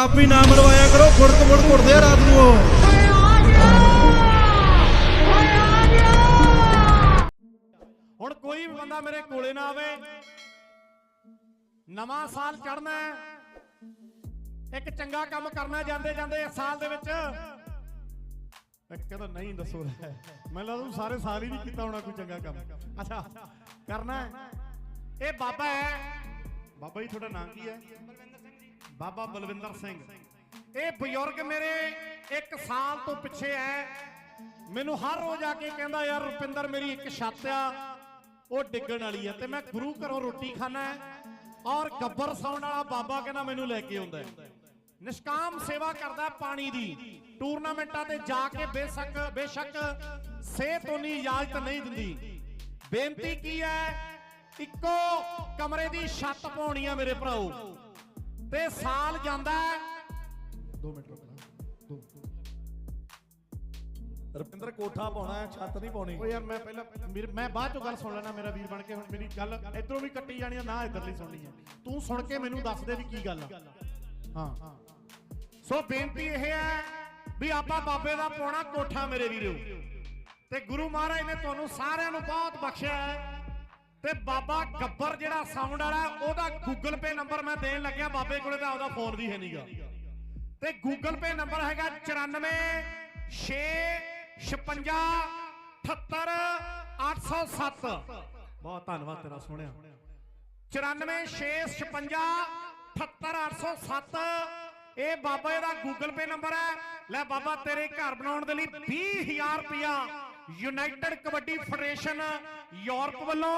ਆਪੀ ਨਾ ਮਰਵਾਇਆ ਕਰੋ ਫੁੜਕ ਫੁੜ ਘੁੱਟਦੇ ਆ ਰਾਤ ਨੂੰ ਉਹ। ਹੁਣ ਕੋਈ ਵੀ ਬੰਦਾ ਮੇਰੇ ਕੋਲੇ ਨਾ ਆਵੇ। ਨਵਾਂ ਸਾਲ ਚੜਨਾ ਇੱਕ ਚੰਗਾ ਕੰਮ ਕਰਨਾ ਜਾਂਦੇ ਜਾਂਦੇ ਇਸ ਸਾਲ ਦੇ ਵਿੱਚ। ਕਹਿੰਦਾ ਨਹੀਂ ਦੱਸੋ ਲੈ ਮੈਨੂੰ ਲੱਗਦਾ ਤੂੰ ਸਾਰੇ ਸਾਲ ਹੀ ਨਹੀਂ ਕੀਤਾ ਹੋਣਾ ਕੋਈ ਚੰਗਾ ਕੰਮ। ਅੱਛਾ, ਕਰਨਾ ਹੈ। ਇਹ ਬਾਬਾ ਹੈ। ਬਾਬਾ ਜੀ, ਤੁਹਾਡਾ ਨਾਮ ਕੀ ਹੈ? ਬਾਬਾ ਬਲਵਿੰਦਰ ਸਿੰਘ। ਇਹ ਬਜ਼ੁਰਗ ਮੇਰੇ ਇੱਕ ਸਾਲ ਤੋਂ ਪਿੱਛੇ ਹੈ। ਮੈਨੂੰ ਹਰ ਰੋਜ਼ ਆ ਕੇ ਕਹਿੰਦਾ, ਯਾਰ ਰੁਪਿੰਦਰ, ਮੇਰੀ ਇੱਕ ਛੱਤ ਆ। ਉਹ ਡਿੱਗਣ ਵਾਲੀ ਆ। ਤੇ ਮੈਂ ਗੁਰੂ ਘਰੋਂ ਰੋਟੀ ਖਾਣਾ ਔਰ ਗੱਬਰ ਸੌਣ ਵਾਲਾ ਬਾਬਾ ਕਹਿੰਦਾ, ਮੈਨੂੰ ਲੈ ਕੇ ਆਉਂਦਾ ਨਿਸ਼ਕਾਮ ਸੇਵਾ ਕਰਦਾ ਪਾਣੀ ਦੀ। ਟੂਰਨਾਮੈਂਟਾਂ ਤੇ ਜਾ ਕੇ ਬੇਸ਼ੱਕ ਬੇਸ਼ੱਕ ਸਿਹਤ ਉਨੀ ਇਜਾਜ਼ਤ ਨਹੀਂ ਦਿੰਦੀ। ਬੇਨਤੀ ਕੀ ਹੈ? ਇੱਕੋ ਕਮਰੇ ਦੀ ਛੱਤ ਪਾਉਣੀ ਆ ਮੇਰੇ ਭਰਾਓ। ਤੇ ਸਾਲ ਜਾਂਦਾ ਹੈ। 2 ਮਿੰਟ ਰੁਕਣਾ 2 ਰੁਪਿੰਦਰ ਕੋਠਾ ਪਾਉਣਾ ਹੈ ਛੱਤ ਨਹੀਂ ਪਾਉਣੀ। ਓ ਯਾਰ ਮੈਂ ਪਹਿਲਾਂ ਮੈਂ ਬਾਅਦ ਚੋਂ ਗੱਲ ਸੁਣ ਲੈਣਾ ਮੇਰਾ ਵੀਰ ਬਣ ਕੇ ਹੁਣ ਮੇਰੀ ਗੱਲ ਇਧਰੋਂ ਵੀ ਕੱਟੀ ਜਾਣੀ ਆ ਨਾ ਇਧਰਲੀ ਸੁਣਨੀ ਆ। ਤੂੰ ਸੁਣ ਕੇ ਮੈਨੂੰ ਦੱਸ ਦੇ ਵੀ ਕੀ ਗੱਲ ਆ। ਹਾਂ। ਸੋ ਬੇਨਤੀ ਇਹ ਹੈ ਵੀ ਆਪਾਂ ਬਾਬੇ ਦਾ ਪਾਉਣਾ ਕੋਠਾ ਮੇਰੇ ਵੀਰੋ। ਤੇ ਗੁਰੂ ਮਹਾਰਾਜ ਨੇ ਤੁਹਾਨੂੰ ਸਾਰਿਆਂ ਨੂੰ ਬਹੁਤ ਬਖਸ਼ਿਆ ਹੈ। ਤੇ ਬਾਬਾ ਗੱਬਰ ਜਿਹੜਾ ਸਾਊਂਡ ਵਾਲਾ, ਉਹਦਾ ਗੂਗਲ ਪੇ ਨੰਬਰ ਮੈਂ ਦੇਣ ਲੱਗਿਆ, ਬਾਬੇ ਕੋਲੇ ਤਾਂ ਉਹਦਾ ਫੋਨ ਵੀ ਹੈ ਨਹੀਂਗਾ ਤੇ ਗੂਗਲ ਪੇ ਨੰਬਰ ਹੈਗਾ 94 6 56 78 807 ਬਹੁਤ ਧੰਨਵਾਦ ਤੇਰਾ ਸੋਹਣਿਆ। 94 6 56 78 807 ਇਹ ਬਾਬਾ ਇਹਦਾ ਗੂਗਲ ਪੇ ਨੰਬਰ ਹੈ। ਲੈ ਬਾਬਾ, ਤੇਰੇ ਘਰ ਬਣਾਉਣ ਦੇ ਲਈ 20000 ਰੁਪਇਆ ਯੂਨਾਈਟਿਡ ਕਬੱਡੀ ਫੈਡਰੇਸ਼ਨ ਯੂਰਪ ਵੱਲੋਂ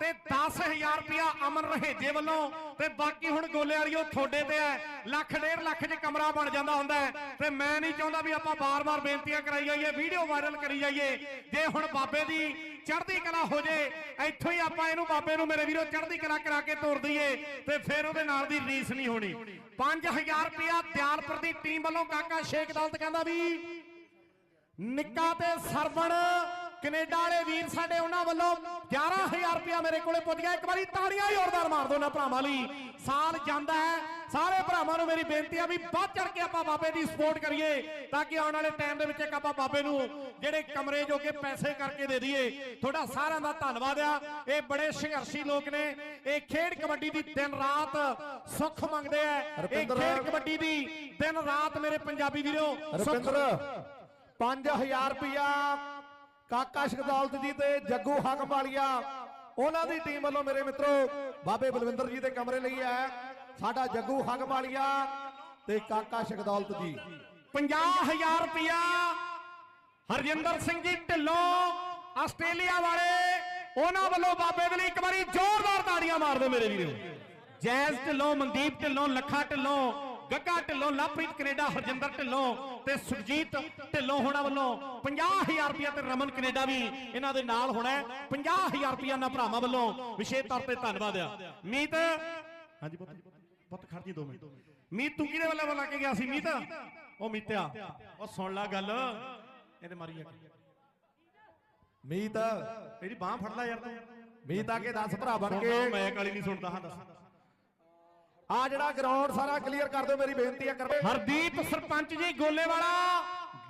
ਤੇ 10000 ਰੁਪਇਆ ਅਮਨरहेਜੇ ਵੱਲੋਂ। ਤੇ ਬਾਕੀ ਹੁਣ ਗੋਲੇ ਵਾਲੀਓ ਤੁਹਾਡੇ ਤੇ ਹੈ। ਲੱਖ ਡੇਢ ਲੱਖ 'ਚ ਕਮਰਾ ਬਣ ਜਾਂਦਾ ਹੁੰਦਾ ਤੇ ਮੈਂ ਨਹੀਂ ਚਾਹੁੰਦਾ ਵੀ ਆਪਾਂ ਬਾਰ-ਬਾਰ ਬੇਨਤੀਆਂ ਕਰਾਈ ਜਾਈਏ, ਵੀਡੀਓ ਵਾਇਰਲ ਕਰੀ ਜਾਈਏ। ਜੇ ਹੁਣ ਬਾਬੇ ਦੀ ਚੜ੍ਹਦੀ ਕਲਾ ਹੋ ਜੇ, ਇੱਥੋਂ ਹੀ ਆਪਾਂ ਇਹਨੂੰ ਬਾਬੇ ਨੂੰ ਮੇਰੇ ਵੀਰੋ ਚੜ੍ਹਦੀ ਕਲਾ ਕਰਾ ਕੇ ਤੋਰ ਦਈਏ, ਤੇ ਫਿਰ ਉਹਦੇ ਨਾਲ ਦੀ ਰੀਸ ਨਹੀਂ ਹੋਣੀ। 5000 ਰੁਪਇਆ ਦਿਆਲਪੁਰ ਦੀ ਟੀਮ ਵੱਲੋਂ ਕਾਕਾ ਸ਼ੇਖ ਦਲਤ ਕਹਿੰਦਾ ਵੀ, ਨਿੱਕਾ ਤੇ ਸਰਵਣ ਕੈਨੇਡਾ ਵਾਲੇ ਵੀਰ ਸਾਡੇ ਉਹਨਾਂ ਵੱਲੋਂ 11000 ਰੁਪਇਆ ਮੇਰੇ ਕੋਲੇ ਪੁੱਜ ਗਿਆ। ਇੱਕ ਵਾਰੀ ਤਾੜੀਆਂ ਜ਼ੋਰਦਾਰ ਮਾਰ ਦਿਓ ਨਾ ਭਰਾਵਾਂ ਲਈ। ਸਾਲ ਜਾਂਦਾ ਹੈ। ਸਾਰੇ ਭਰਾਵਾਂ ਨੂੰ ਮੇਰੀ ਬੇਨਤੀ ਆ ਵੀ ਵੱਧ ਚੜ ਕੇ ਆਪਾਂ ਬਾਬੇ ਦੀ ਸਪੋਰਟ ਕਰੀਏ ਤਾਂ ਕਿ ਆਉਣ ਵਾਲੇ ਟਾਈਮ ਦੇ ਵਿੱਚ ਇੱਕ ਆਪਾਂ ਬਾਬੇ ਨੂੰ ਜਿਹੜੇ ਕਮਰੇ ਜੋਗੇ ਪੈਸੇ ਕਰਕੇ ਦੇ ਦਈਏ। ਤੁਹਾਡਾ ਸਾਰਿਆਂ ਦਾ ਧੰਨਵਾਦ ਆ। ਇਹ ਬੜੇ ਸੰਘਰਸ਼ੀ ਲੋਕ ਨੇ। ਇਹ ਖੇਡ ਕਬੱਡੀ ਦੀ ਦਿਨ ਰਾਤ ਸੁੱਖ ਮੰਗਦੇ ਆ। ਇਹ ਖੇਡ ਕਬੱਡੀ ਦੀ ਦਿਨ ਰਾਤ ਮੇਰੇ ਪੰਜਾਬੀ ਵੀਰੋ ਸੁੱਖ ਰੁਪਿੰਦਰ। 5000 ਰੁਪਇਆ ਕਾਕਾ ਸ਼ਕਦੌਲਤ ਜੀ ਤੇ ਜੱਗੂ ਹਕ ਵਾਲੀਆ। ਉਹਨਾਂ ਦੀ ਟੀਮ ਵੱਲੋਂ ਮੇਰੇ ਮਿੱਤਰੋ, ਬਾਬੇ ਬਲਵਿੰਦਰ ਜੀ ਦੇ ਕਮਰੇ ਲਈ ਹੈ। ਸਾਡਾ ਜੱਗੂ ਹੱਕ ਵਾਲੀਆ ਤੇ ਕਾਕਾ ਸ਼ਕਦੌਲਤ ਜੀ। 50000 ਰੁਪਇਆ ਹਰਜਿੰਦਰ ਸਿੰਘ ਜੀ ਢਿੱਲੋਂ, ਆਸਟ੍ਰੇਲੀਆ ਵਾਲੇ। ਉਹਨਾਂ ਵੱਲੋਂ ਬਾਬੇ ਦੇ ਲਈ ਇੱਕ ਵਾਰੀ ਜ਼ੋਰਦਾਰ ਤਾੜੀਆਂ ਮਾਰ ਦਿਓ ਮੇਰੇ ਵੀਰੋ। ਜੈਜ਼ ਢਿੱਲੋਂ, ਮਨਦੀਪ ਢਿੱਲੋਂ, ਲੱਖਾ ਢਿੱਲੋਂ ਗੱਗਾ ਢਿੱਲੋਂ ਲਵਪ੍ਰੀਤ ਕੈਨੇਡਾ ਹਰਜਿੰਦਰ ਢਿੱਲੋਂ ਤੇ ਸੁਖਜੀਤ ਢਿੱਲੋਂ ਹੋਣਾ ਵੱਲੋਂ 50000 ਰੁਪਇਆ ਤੇ ਰਮਨ ਕੈਨੇਡਾ ਵੀ ਇਹਨਾਂ ਦੇ ਨਾਲ ਹੋਣਾ ਹੈ। 50000 ਰੁਪਇਆ ਨਾ ਭਰਾਵਾਂ ਵੱਲੋਂ ਵਿਸ਼ੇਸ਼ ਤੌਰ ਤੇ ਧੰਨਵਾਦ ਆ। ਮੀਤ? ਹਾਂਜੀ ਪੁੱਤ ਪੁੱਤ ਖੜ ਜੀ 2 ਮਿੰਟ। ਮੀਤ ਤੂੰ ਕਿਹਦੇ ਵੱਲੋਂ ਬੁਲਾ ਕੇ ਗਿਆ ਸੀ ਮੀਤ? ਉਹ ਮੀਤਿਆ। ਉਹ ਸੁਣ ਲੈ ਗੱਲ। ਇਹਦੇ ਮਾਰੀ ਆ ਮੀਤ। ਇਹਦੀ ਬਾਹ ਫੜ ਲੈ ਯਾਰ ਤੂੰ। ਮੀਤ ਆ ਕੇ 10 ਭਰਾ ਬਣ ਕੇ। ਮੈਂ ਕਾਲੀ ਨਹੀਂ ਸੁਣਦਾ ਹਾਂ ਦੱਸ। ਆ ਜਿਹੜਾ ਗਰਾਊਂਡ ਸਾਰਾ ਕਲੀਅਰ ਕਰ ਦਿਓ, ਮੇਰੀ ਬੇਨਤੀ ਹੈ ਕਰਵੇ ਹਰਦੀਪ ਸਰਪੰਚ ਜੀ ਗੋਲੇ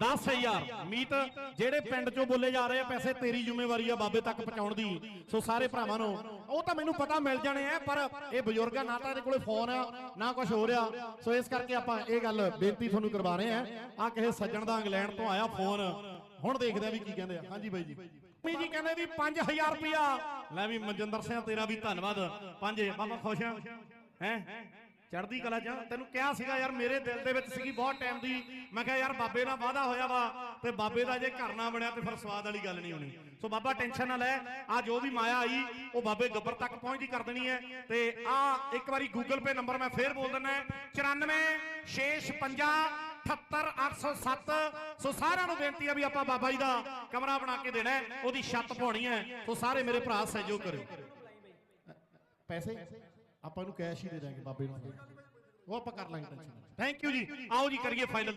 10000 ਮੀਤ, ਜਿਹੜੇ ਪਿੰਡ ਚੋਂ ਬੋਲੇ ਜਾ ਰਹੇ ਆ, ਪੈਸੇ ਤੇਰੀ ਜ਼ਿੰਮੇਵਾਰੀ ਆ, ਬਾਬੇ ਤੱਕ ਪਹੁੰਚਾਉਣ ਦੀ। ਸੋ ਸਾਰੇ ਭਰਾਵਾਂ ਨੂੰ, ਉਹ ਤਾਂ ਮੈਨੂੰ ਪਤਾ ਮਿਲ ਜਾਣੇ ਆ, ਪਰ ਇਹ ਬਜ਼ੁਰਗਾਂ ਨਾ ਤਾਂ ਇਹਦੇ ਕੋਲੇ ਫੋਨ ਆ, ਨਾ ਕੁਝ ਹੋ ਰਿਹਾ ਸੋ ਇਸ ਕਰਕੇ ਆਪਾਂ ਇਹ ਗੱਲ ਬੇਨਤੀ ਤੁਹਾਨੂੰ ਕਰਵਾ ਰਹੇ ਆ। ਆ ਕਿਸੇ ਸੱਜਣ ਦਾ ਇੰਗਲੈਂਡ ਤੋਂ ਆਇਆ ਫੋਨ ਹੁਣ ਦੇਖਦੇ ਆ ਵੀ ਕੀ ਕਹਿੰਦੇ ਆ। ਹਾਂਜੀ ਬਾਈ ਜੀ। ਮੰਮੀ ਜੀ ਕਹਿੰਦੇ ਵੀ 5000 ਰੁਪਿਆ ਲੈ ਵੀ ਮਨਜਿੰਦਰ ਸਿੰਘ, ਤੇਰਾ ਵੀ ਧੰਨਵਾਦ। ਪੰਜ, ਬਾਬਾ ਖੁਸ਼ ਆ। ਹੈ? ਚੜ੍ਹਦੀ ਕਲਾ ਚ। ਤੈਨੂੰ ਕਿਹਾ ਸੀਗਾ ਯਾਰ, ਮੇਰੇ ਦਿਲ ਦੇ ਵਿੱਚ ਸੀਗੀ ਬਹੁਤ ਟਾਈਮ ਦੀ। ਮੈਂ ਕਿਹਾ ਯਾਰ, ਬਾਬੇ ਨਾਲ ਵਾਦਾ ਹੋਇਆ ਵਾ ਤੇ ਬਾਬੇ ਦਾ ਜੇ ਘਰ ਨਾ ਬਣਿਆ ਤੇ ਫਿਰ ਸਵਾਦ ਵਾਲੀ ਗੱਲ ਨਹੀਂ ਹੋਣੀ। ਸੋ ਬਾਬਾ, ਟੈਨਸ਼ਨ ਨਾ ਲੈ। ਆ ਜੋ ਵੀ ਮਾਇਆ ਆਈ, ਉਹ ਬਾਬੇ ਗੱਬਰ ਤੱਕ ਪਹੁੰਚਦੀ ਕਰ ਦੇਣੀ ਹੈ। ਤੇ ਆ ਇੱਕ ਵਾਰੀ ਗੂਗਲ ਪੇ ਨੰਬਰ ਮੈਂ ਫੇਰ ਬੋਲ ਦਿੰਦਾ 94 656 78807 ਸੋ ਸਾਰਿਆਂ ਨੂੰ ਬੇਨਤੀ ਆ ਵੀ ਆਪਾਂ ਬਾਬਾ ਜੀ ਦਾ ਕਮਰਾ ਬਣਾ ਕੇ ਦੇਣਾ ਉਹਦੀ ਛੱਤ ਪਾਉਣੀ ਹੈ। ਸੋ ਸਾਰੇ ਮੇਰੇ ਭਰਾ ਸਹਿਯੋਗ ਕਰਿਓ। ਪੈਸੇ? ਆਪਾਂ ਇਹਨੂੰ ਕੈਸ਼ ਹੀ ਦੇ ਦਾਂਗੇ ਬਾਬੇ ਨੂੰ। ਉਹ ਆਪਾਂ ਕਰ ਲਾਂਗੇ ਟੈਨਸ਼ਨ ਥੈਂਕ ਯੂ ਜੀ। ਆਓ ਜੀ ਕਰੀਏ ਫਾਈਨਲ